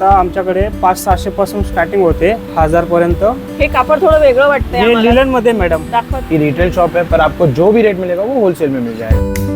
आता आमच्याकडे पाच सहाशे पासून स्टार्टिंग होते हजार पर्यंत हे कापड थोडं वेगळं वाटतंय हे आम्हाला. लिलनमध्ये मॅडम दाखवा ये रिटेल शॉप है पर आपको जो भी रेट मिलेगा वो होलसेल में मिल जाएगा.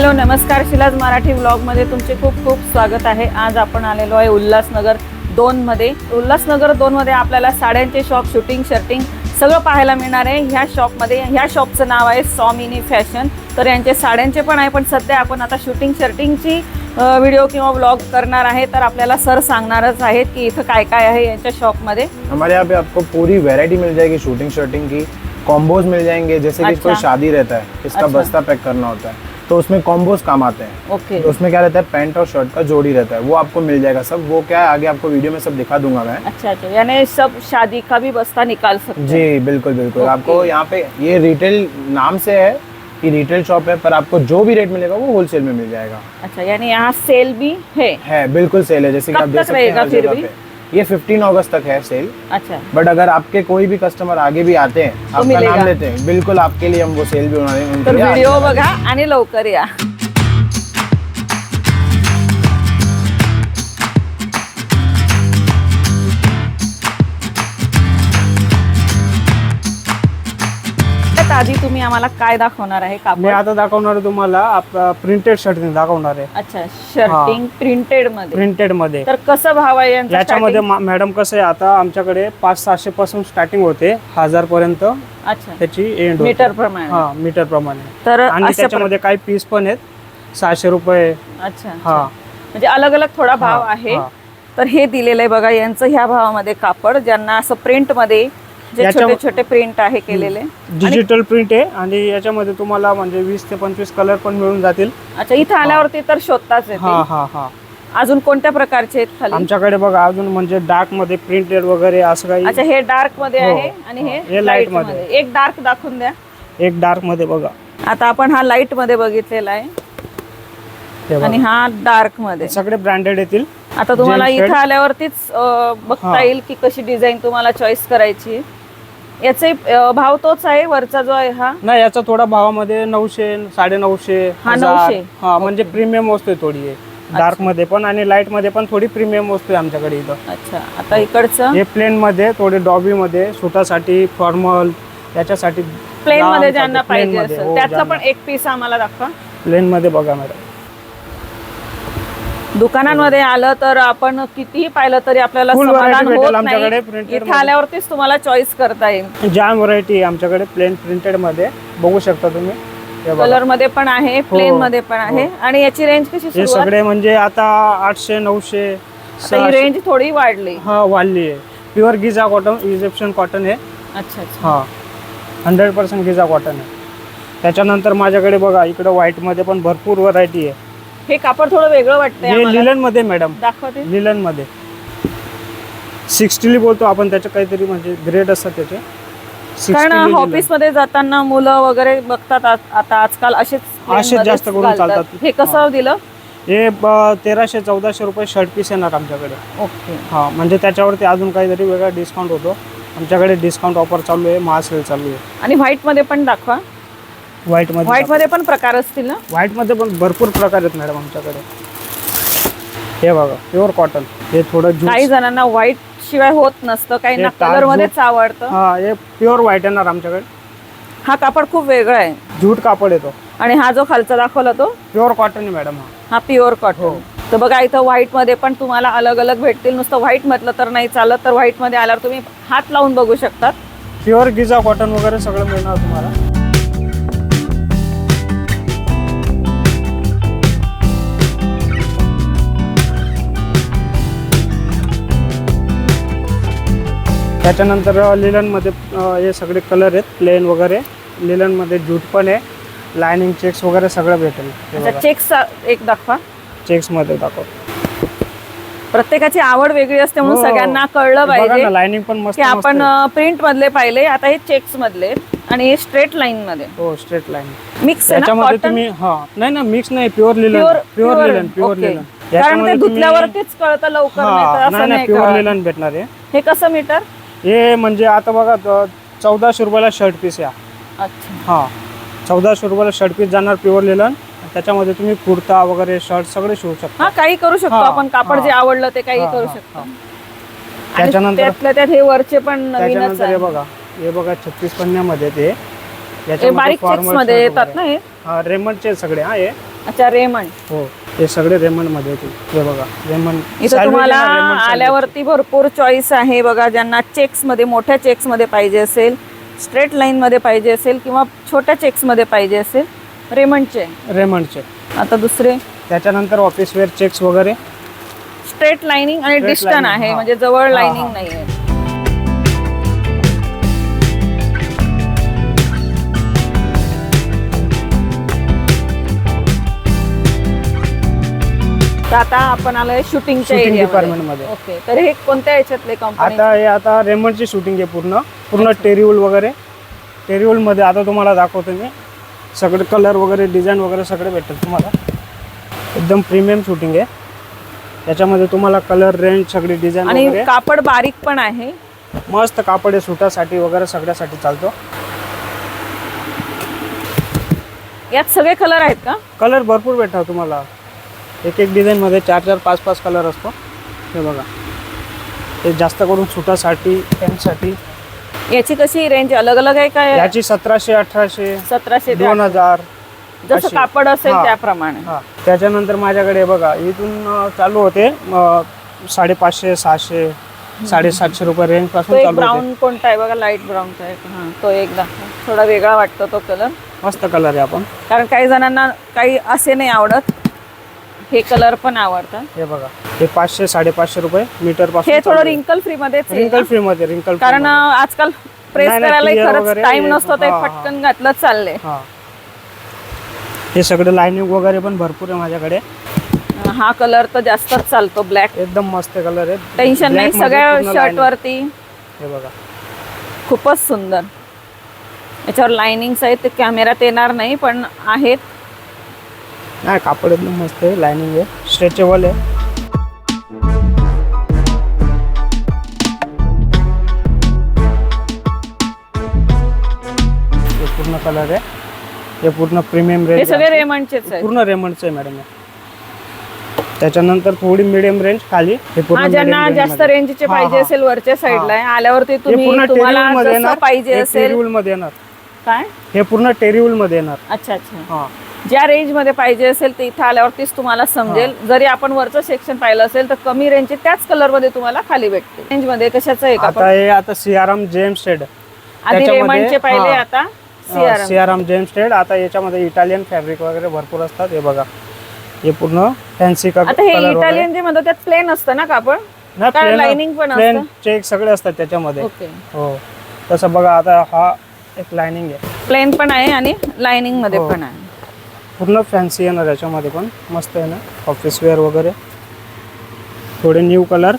हॅलो नमस्कार. शिलाज मराठी ब्लॉगमध्ये तुमचे खूप खूप स्वागत आहे. आज आपण आलेलो आहे उल्हासनगर दोनमध्ये. उल्हासनगर दोनमध्ये आपल्याला साड्यांचे शॉप शूटिंग शर्टिंग सगळं पाहायला मिळणार आहे. ह्या शॉपमध्ये ह्या शॉपचं नाव आहे सॉमिनी फॅशन. तर यांचे साड्यांचे पण आहे पण सध्या आपण आता शूटिंग शर्टिंगची व्हिडिओ किंवा ब्लॉग करणार आहे. तर आपल्याला सर सांगणारच आहेत की इथं काय काय आहे यांच्या शॉपमध्ये हमारे यहाँ पे आपको पूरी वैरायटी मिल जाएगी शूटिंग शर्टिंग की. कॉम्बोज मिल जाएंगे जैसे कि अच्छा। कोई शादी रहता है इसका अच्छा। बस्ता पैक करना होता है. तो उसमें कॉम्बोज काम आते हैं। ओके तो उसमें क्या रहता है? पैंट और शर्ट का जोड़ी रहता है। वो आपको मिल जाएगा। सब वो क्या है? आगे आपको वीडियो में सब दिखा दूँगा मैं। अच्छा अच्छा। यानी सब शादी का भी बस्ता निकाल सकते हैं। जी बिल्कुल बिल्कुल। ओके। आपको यहाँ पे ये रिटेल नाम से है कि रिटेल शॉप है पर आपको जो भी रेट मिलेगा वो होलसेल में मिल जाएगा। अच्छा यानी यहाँ सेल भी है। है बिल्कुल सेल है। जैसे कि आप देख सकते हैं फिर भी? ये 15 अगस्त तक है सेल अच्छा। बट अगर आपके कोई भी कस्टमर आगे भी आते हैं आपका तो मिलेगा। नाम लेते हैं बिल्कुल आपके लिए हम वो सेल भी उन्होंने उनके तर लिए आगे व्हिडिओ लगा बघा आणि लवकर या. आधी तुम्ही आम्हाला काय दाखवणार आहे मी कापड आता दाखवणार आहे तुम्हाला प्रिंटेड शर्ट दाखवणार आहे. अच्छा शर्टिंग प्रिंटेडमध्ये. प्रिंटेडमध्ये. तर कसं भाव आहे यांचा याच्यामध्ये starting? मा- मॅडम कसं आहे आता आमच्याकडे पाच सहाशे पासून स्टार्टिंग होते हजार पर्यंत. अच्छा. त्याची एंड मीटर प्रमाणे. हा मीटर प्रमाणे. तर आणि अशा त्याच्यामध्ये काही पीस पण आहेत सहाशे रुपये. प्र- अच्छा हा. म्हणजे अलग अलग थोडा भाव हा, आहे. हा. तर हे दिलेलं आहे बघा यांचं ह्या भावामध्ये कापड ज्यांना असं प्रिंटमध्ये जे छोटे छोटे प्रिंट आहे केलेले. डिजिटल प्रिंट आहे आणि याच्यामध्ये तुम्हाला म्हणजे वीस ते पंचवीस कलर पण मिळून जातील. अच्छा इथं आल्यावरती तर शोधताच हा हा हा. अजून कोणत्या प्रकारचे आहेत आमच्याकडे बघा अजून म्हणजे डार्कमध्ये प्रिंटेड वगैरे असं काही अच्छा हे डार्कमध्ये हो, आहे आणि हो. हे हे लाइटमध्ये. मध्ये एक डार्क दाखवून द्या. एक डार्कमध्ये बघा. आता आपण हा लाइटमध्ये बघितलेला आहे. हे. आणि हा डार्कमध्ये. सगळे ब्रँडेड येतील. आता तुम्हाला इथं. आल्यावरतीच बघता हा. येईल की कशी डिझाईन तुम्हाला चॉईस करायची. याचे भाव तोच आहे वरचा जो आहे हा? नाही याचा थोडा भावामध्ये नऊशे साडे नऊशे हा. 900. हा म्हणजे प्रीमियम वस्तू आहे थोडी डार्कमध्ये पण आणि लाइटमध्ये पण थोडी प्रीमियम वस्तू आहे आमच्याकडे इथं. अच्छा आता इकडचं? हे प्लेन मध्ये थोडे डॉबी मध्ये सुटासाठी फॉर्मल याच्यासाठी प्लेन मध्ये ज्यांना पाहिजे हो, त्यातला पण एक पीस आम्हाला दाखवा. प्लेन मध्ये बघा मॅडम. दुकानांमध्ये आलं तर आपण कितीही पाहिलं तरी आपल्याला Full समाधान भेटेल होत आमच्याकडे नाही printed इथं मध्ये. आल्यावरतीच तुम्हाला चॉईस करता येईल. जाम व्हरायटी आहे आमच्याकडे प्लेन प्रिंटेडमध्ये. बघू शकता तुम्ही. हे बघा. कलरमध्ये पण आहे प्लेन मध्ये पण आहे. आणि याची रेंज कशी हे सुरुवात? सगळे म्हणजे आता आठशे नऊशे आता ही सहाशे. रेंज थोडी वाढली. हा वाढली आहे. Pure Giza cotton Egyptian cotton आहे अच्छा अच्छा. हा. हंड्रेड पर्सेंट गिजा कॉटन आहे. त्याच्यानंतर माझ्याकडे बघा इकडे व्हाईटमध्ये पण भरपूर व्हरायटी आहे. हे कापड थोडं वेगळं हे आम्हाला. लिलनमध्ये मॅडम दाखवते. लिलनमध्ये सिक्स्टीली बोलतो आपण त्याचे काहीतरी म्हणजे ग्रेड असतात त्याचे. 60 कारण लिलन. ऑफिसमध्ये जाताना मुलं वगैरे बघतात आता आजकाल असेच असेच जास्त करून. चालतात. हे कसं दिलं? हे ब- तेराशे चौदाशे रुपये शर्ट पीस येणार आमच्याकडे. ओके. हा म्हणजे त्याच्यावरती अजून काहीतरी वेगळा डिस्काउंट होतो. आमच्याकडे डिस्काउंट ऑफर चालू आहे महासेल चालू आहे. आणि व्हाईटमध्ये पण दाखवा. व्हाईटमध्ये व्हाईटमध्ये पण प्रकार असतील ना? व्हाईटमध्ये पण भरपूर प्रकार आहेत मॅडम आमच्याकडे. हे बघा प्युअर कॉटन हे थोडं काही जणांना व्हाईट शिवाय होत नसतं हे तार कलर मध्येच आवडतं. हा हे प्युअर व्हाईट येणार आमच्याकडे. हा कापड खूप वेगळा आहे. जूट कापड येतो. आणि हा जो खालचा दाखवला तो? प्युअर कॉटन आहे मॅडम हा. हा प्युअर कॉटन हो. तर बघा इथं व्हाईटमध्ये पण तुम्हाला अलग अलग भेटतील. नुसतं व्हाईट म्हटलं तर नाही चालत तर व्हाईटमध्ये आल्यावर तुम्ही हात लावून बघू शकतात. प्युअर गिजा कॉटन वगैरे सगळं मिळणार तुम्हाला. त्याच्यानंतर लिलनमध्ये हे सगळे कलर आहेत प्लेन वगैरे. लिलनमध्ये जूट पण आहे. लायनिंग चेक्स वगैरे सगळं भेटेल. चेक्स एक दाखवा. चेक्समध्ये दाखव. प्रत्येकाची आवड वेगळी असते म्हणून हो. सगळ्यांना कळलं पाहिजे लायनिंग पण मस्त आपण. प्रिंट मधले पाहिले. आता हे चेक्स मधले आणि हे स्ट्रेट लाईन मध्ये हो स्ट्रेट लाईन मिक्स त्याच्यामध्ये तुम्ही हा. नाही ना मिक्स नाही. Pure linen pure linen pure linen कारण ते धुतल्यावरतीच कळतं लवकर असं नाही प्युअर. लिलन भेटणार आहे. हे कसं मीटर हे म्हणजे आता बघा चौदाशे रुपयाला शर्ट पीस या. अच्छा. हा. चौदाशे रुपयाला शर्ट पीस जाणार प्युअर लिलन त्याच्यामध्ये तुम्ही कुर्ता वगैरे शर्ट सगळे शिवू शकता. हा काही करू शकतो हा, आपण. कापड हा. जे आवडलं ते काही हा, करू हा, शकतो. हा. आणि त्याच्यानंतर- त्यातल्या त्यात हे वरचे पण नवीनच त्याच्यानंतर हे आहे. बघा हे बघा छत्तीस पन्न्यामध्ये ते. हे बारीक चेक्समध्ये येतात. ना हे? हा रेमंडचे सगळे. हा हे अच्छा रेमंड. हो हे सगळे रेमंडमध्ये येतील हे बघा रेमंड इथं तुम्हाला आल्यावरती भरपूर चॉईस आहे बघा ज्यांना चेक्समध्ये मोठ्या चेक्समध्ये पाहिजे असेल स्ट्रेट लाईन मध्ये पाहिजे असेल किंवा छोट्या चेक्समध्ये पाहिजे असेल रेमंडचे. रेमंडचे. आता दुसरे? त्याच्यानंतर ऑफिस वेअर चेक्स वगैरे. स्ट्रेट लाइनिंग आणि Straight डिस्टन lining, आहे हा. म्हणजे जवळ हा, लाइनिंग हा. नाहीये. तर आता आपण आलोय शूटिंगच्या एरिया department मध्ये. ओके तर हे कोणत्या याच्यातले कंपनी आता हे आता रेमंडची शूटिंग आहे पूर्ण. पूर्ण टेरिवल वगैरे. टेरिवलमध्ये आता तुम्हाला दाखवतो मी. सगळे कलर वगैरे डिझाईन वगैरे सगळे भेटतात तुम्हाला. एकदम प्रीमियम शूटिंग आहे. त्याच्यामध्ये तुम्हाला कलर रेंज सगळी डिझाईन आणि वगैरे. कापड बारीक पण आहे? मस्त कापड आहे सुटासाठी वगैरे सगळ्यासाठी चालतो. यात सगळे कलर आहेत का? कलर भरपूर भेटतात तुम्हाला. एक एक डिझाईनमध्ये चार चार पाच पाच कलर असतो. हे बघा. हे जास्त करून सुटासाठी पॅन्टसाठी याची कशी रेंज अलग अलग आहे काय? याची सतराशे अठराशे सतराशे ते दोन हजार जसं अशी. कापड असेल हा. त्याप्रमाणे. हा. त्याच्यानंतर माझ्याकडे बघा इथून अं, चालू होते अं, साडेपाचशे सहाशे साडेसातशे रुपये रेंज तो पासून एक चालू होते. ब्राऊन कोणता आहे बघा? लाइट ब्राऊनचा आहे हा तो एक दाखवा थोडा वेगळा वाटतो तो कलर मस्त कलर आहे आपण. कारण काही जणांना काही असे नाही आवडत. हे कलर पण आवडतात हे बघा हे पाचशे साडेपाचशे रुपये मीटरपासून हे थोडं रिंकल फ्री मध्ये रिंकल फ्री मध्ये रिंकल कारण आजकाल प्रेस नाही, नाही, करायला clear खरंच वगैरे टाइम हे- नसतो ते हा, हा. पटकन घातलं चालले हा. हे सगळे लाईनिंग वगैरे पण भरपूर आहे माझ्याकडे. हा कलर तर जास्तच चालतो ब्लॅक एकदम मस्त कलर आहे. टेन्शन नाही Black मध्ये सगळ्या पूर्ण शर्ट lining. वरती. हे बघा. खूपच सुंदर. याच्यावर लाइनिंग्स आहेत ते कॅमेरात येणार नाही पण आहेत. नाही कापड एकदम मस्त आहे लाईनिंग आहे स्ट्रेचेबल आहे. हे पूर्ण कलर आहे. हे पूर्ण प्रीमियम हे रेंज सगळे रेमंडचेच आहेत. पूर्ण रेमंडचं आहे मॅडम त्याच्यानंतर थोडी मिडियम रेंज खाली. हे पूर्ण हा ज्यांना range जास्त मध्ये. रेंजचे हा, पाहिजे हा. असेल वरच्या साईडला आहे आल्यावरती हे तुम्ही तुम्हाला टेरिवलमध्ये जसं येणार. पाहिजे हे असेल. टेरिवलमध्ये येणार. काय? हे पूर्ण टेरिवलमध्ये येणार. अच्छा अच्छा. हा. ज्या रेंजमध्ये पाहिजे असेल ते इथं आल्यावरतीच तुम्हाला समजेल. जरी आपण वरचं सेक्शन पाहिलं असेल तर कमी रेंजचे त्याच कलरमध्ये तुम्हाला खाली भेटते रेंजमध्ये कशाचं आहे का आता हे आता सियाराम जेम स्टेड आधी रेमंडचे पाहिले आता सीआरएम सियाराम. जेम स्टेड आता याच्यामध्ये इटालियन फॅब्रिक वगैरे भरपूर असतात. हे बघा. हे पूर्ण फॅन्सी आता हे इटालियन जे म्हणतो त्यात प्लेन असतं ना कापड कारण lining पण असतं. चेक सगळे असतात त्याच्यामध्ये. ओके. हो. तसं बघा आता हा एक लाइनिंग आहे. प्लेन पण आहे आणि लाइनिंगमध्ये हो. पण आहे. पूर्ण फॅन्सी येणार याच्यामध्ये पण. मस्त आहे ना ऑफिस वेअर वगैरे. थोडे न्यू कलर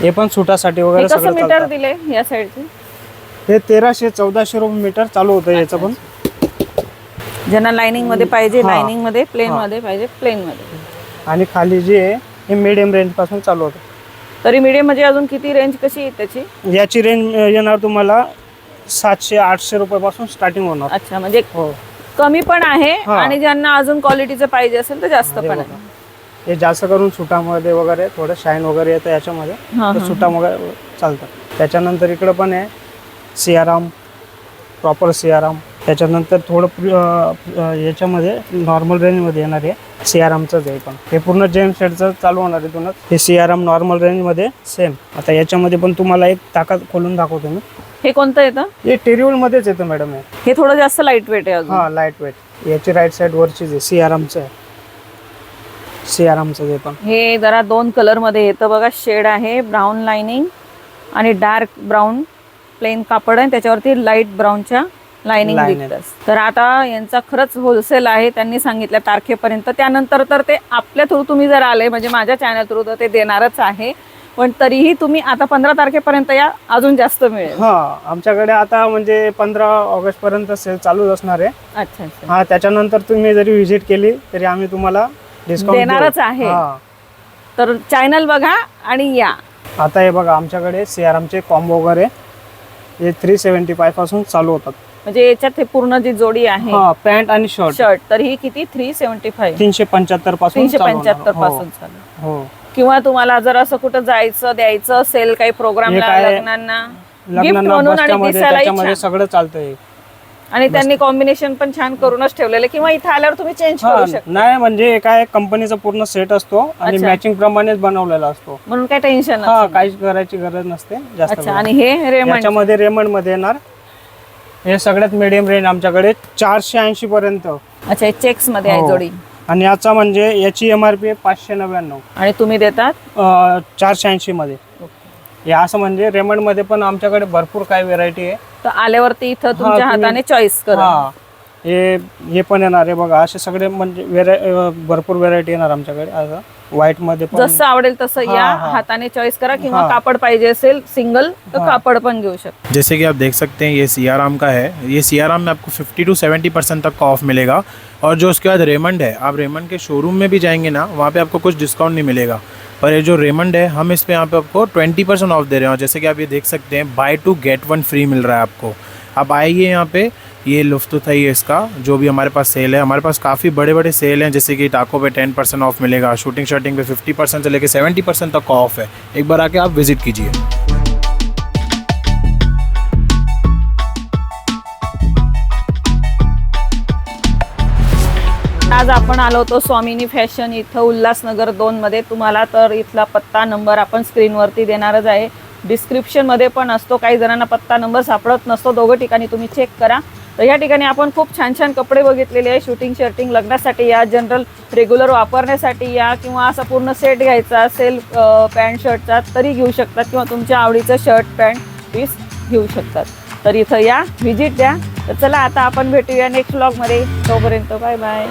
हे पण सुटासाठी वगैरे कसं सगळं मीटर. दिले या साईडचे हे तेराशे चौदाशे रुपये मीटर चालू होतं याचं पण. ज्यांना लाइनिंगमध्ये पाहिजे हा. लाइनिंगमध्ये प्लेन हा. मध्ये पाहिजे प्लेन मध्ये. आणि खाली जे आहे हे मिडियम रेंजपासून चालू होतं. तरी मीडियम म्हणजे अजून किती रेंज कशी आहे त्याची? याची रेंज येणार तुम्हाला सातशे आठशे रुपयापासून स्टार्टिंग होणार. अच्छा म्हणजे हो. कमी पण आहे हा. आणि ज्यांना अजून क्वालिटीचं पाहिजे असेल तर जास्त हे पण बघा. आहे. हे जास्त करून सुटामध्ये वगैरे थोडं शाईन वगैरे येतं याच्यामध्ये हा, तर हा. सुटा वगैरे चालतं. त्याच्यानंतर इकडं पण आहे सियाराम प्रॉपर सियाराम. त्याच्यानंतर थोडं प्र- अं, अं, याच्यामध्ये नॉर्मल रेंजमध्ये येणार आहे सियारामचंच आहे पण. हे पूर्ण जेम सेटचं चालू होणार आहे इथूनच हे सियाराम नॉर्मल रेंजमध्ये सेम आता याच्यामध्ये पण तुम्हाला एक ताकद खोलून दाखवतो मी. हे कोणतं येतं हे टेरिवलमध्येच येतं मॅडम हे. हे थोडं जास्त लाइट वेट आहे अजून. हा लाइट वेट याची राईट साईड वरचीच आहे सियारामचं आहे. सियारामचं हे पण. हे जरा दोन कलरमध्ये येतं बघा. शेड आहे ब्राऊन लाइनिंग आणि डार्क ब्राऊन प्लेन कापड आहे. त्याच्यावरती लाइट ब्राऊनच्या लाइनिंग Line तर आता यांचा खरंच होलसेल आहे. त्यांनी सांगितल्या तारखेपर्यंत. त्यानंतर तर ते आपल्या थ्रू तुम्ही जर आले म्हणजे माझ्या चॅनल थ्रू तर ते देणारच आहे. पण तरीही तुम्ही आता पंधरा तारखेपर्यंत या अजून जास्त मिळेल हा आमच्याकडे आता म्हणजे पंधरा ऑगस्ट पर्यंत सेल चालूच असणार आहे. अच्छा अच्छा. हा त्याच्यानंतर तुम्ही जरी व्हिजिट केली तरी आम्ही तुम्हाला डिस्काउंट देणारच आहे. तर चॅनल बघा आणि या. आता हे बघा आमच्याकडे सीआरएमचे कॉम्बो वगैरे हे थ्री सेव्हन्टी फायपासून चालू होतात. म्हणजे याच्यात हे पूर्ण जी जोडी आहे हा पॅन्ट आणि शर्ट. शर्ट तर ही किती? थ्री सेव्हन्टी फाईव्ह तीनशे पंच्याहत्तरपासून तीनशे चालू होणार. पंच्याहत्तर हो, पासून चालू. हो. किंवा तुम्हाला जर असं कुठं जायचं द्यायचं असेल काही प्रोग्रामला हे काय- लग्नांना गिफ्ट लग्नांना म्हणून आणि बसच्यामध्ये दिसायलाही त्याच्यामध्ये छान. सगळं चालतंय. आणि त्यांनी कॉम्बिनेशन पण छान करूनच ठेवलेले किंवा इथे आल्यावर तुम्ही चेंज हा करू शकता. नाही म्हणजे काय कंपनीचा पूर्ण सेट असतो आणि अच्छा. मॅचिंग प्रमाणेच बनवलेला असतो. म्हणून काही टेन्शन हा काहीच करायची गरज नसते जास्त अच्छा करून. आणि हे रेमंड याच्यामध्ये रेमंडमध्ये येणार. हे सगळ्यात मिडियम रेंज आमच्याकडे चारशे ऐंशी पर्यंत. अच्छा चेक्समध्ये आहे हो. जोडी. आणि याचा म्हणजे याची एम आर पी आहे पाचशे नव्याण्णव. आणि तुम्ही देतात? अं, चारशे ऐंशी मध्ये. हे असं म्हणजे रेमंडमध्ये पण आमच्याकडे भरपूर काय व्हेरायटी आहे. तर आल्यावरती इथं तुमच्या तुम्ही- हाताने चॉईस करा. हा. हे हे पण येणार आहे बघा. असे सगळे म्हणजे व्हेराय भरपूर व्हेरायटी येणार आमच्याकडे. असं व्हाईट मध्ये पण जसं आवडेल तसं या हा, हा. हाताने चॉईस करा किंवा हा. कापड पाहिजे असेल सिंगल तर हा. कापड पण घेऊ शकता जैसे कि आप देख सकते हैं ये सियाराम का है ये सियाराम में आपको 50 टू 70 परसेंट तक का ऑफ़ मिलेगा और जो उसके बाद रेमंड है आप रेमंड के शोरूम में भी जाएँगे ना वहाँ पे आपको कुछ डिस्काउंट नहीं मिलेगा पर ये जो रेमंड है हम इस पे यहाँ पे आपको 20 परसेंट ऑफ़ दे रहे हैं और जैसे कि आप ये देख सकते हैं buy two get one free mill रहा है आपको आप आइए यहाँ पे ये लुफ्त उठाइए इसका जो भी हमारे पास सेल है। हमारे पास काफ़ी बड़े बड़े सेल हैं जैसे कि टाको पे टेन परसेंट ऑफ मिलेगा शूटिंग शर्टिंग पे 50 परसेंट से लेकर 70 परसेंट तक का ऑफ है। एक बार आके आप विजिट कीजिए। आज आपण आलो होतो स्वामिनी फॅशन इथं उल्हासनगर दोनमध्ये तुम्हाला तर इथला पत्ता नंबर आपण स्क्रीनवरती देणारच आहे. डिस्क्रिप्शनमध्ये पण असतो काही जणांना पत्ता नंबर सापडत नसतो. दोघं ठिकाणी तुम्ही चेक करा. तर या ठिकाणी आपण खूप छान छान कपडे बघितलेले आहे. शूटिंग शर्टिंग लग्नासाठी या जनरल रेग्युलर वापरण्यासाठी या किंवा असा पूर्ण सेट घ्यायचा असेल पॅन्ट शर्टचा तरी घेऊ शकतात. किंवा तुमच्या आवडीचं शर्ट पॅन्ट पीस घेऊ शकतात. तर इथं या व्हिजिट द्या. तर चला आता आपण भेटूया नेक्स्ट ब्लॉगमध्ये तोपर्यंत बाय बाय